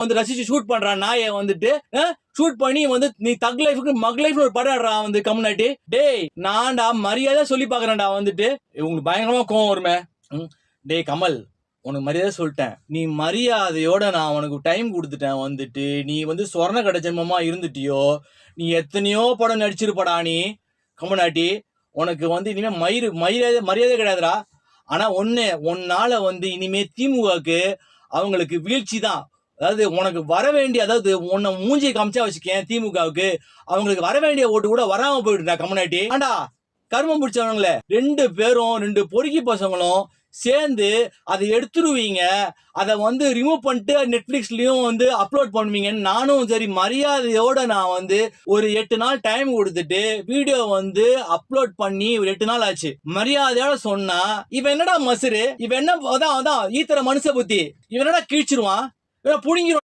வந்து ரசிச்சு ஷூட் பண்றான் நாயை வந்துட்டு ஷூட் பண்ணி வந்து நீ தக் லைஃபுக்கு மக் லைஃப்னு ஒரு படம் ஆடுறான் வந்து கம்னாட்டி டேய் நான்டா மரியாதை சொல்லி பாக்குறேன்டா வந்துட்டு. உங்களுக்கு பயங்கரமா கோவம் வருமே. ம், டேய் கமல் உனக்கு மரியாதை சொல்லிட்டேன். நீ மரியாதையோட நான் உனக்கு டைம் கொடுத்துட்டேன் வந்துட்டு. நீ வந்து சொர்ண கடை ஜென்மமா இருந்துட்டியோ? நீ எத்தனையோ படம் நடிச்சிருப்படா நீ. கம்மநாட்டி உனக்கு வந்து இனிமே மயிறு மரியாதை மரியாதை கிடையாதுடா. ஆனா ஒன்னு உன்னால வந்து இனிமே திமுகக்கு அவங்களுக்கு வீழ்ச்சி தான் அதாவது உனக்கு வர வேண்டிய அதாவது உன்னை மூஞ்சியை காமிச்சா வச்சுக்கேன் திமுகவுக்கு. அவங்களுக்கு வர வேண்டிய ஓட்டு கூட வராம போயிட்டுடா கம்யூனிட்டி ஆண்டா கர்மம் பிடிச்சவங்களே ரெண்டு பேரும் ரெண்டு பொறுக்கி பசங்களும் சேர்ந்து அதை எடுத்துருவீங்க. அதை வந்து ரிமூவ் பண்ணிட்டு நெட்ஃப்ளிக்ஸ்லையும் வந்து அப்லோட் பண்ணுவீங்கன்னு நானும் சரி மரியாதையோட நான் வந்து ஒரு எட்டு நாள் டைம் கொடுத்துட்டு வீடியோ வந்து அப்லோட் பண்ணி ஒரு எட்டு நாள் ஆச்சு. மரியாதையோட சொன்னா இவன் என்னடா மசுரு இவன் என்ன அதான் அதான் ஈத்தர மனுஷ புத்தி. இவன் என்னடா கீழ்ச்சிருவான்? இவன் புடுங்கிருவான்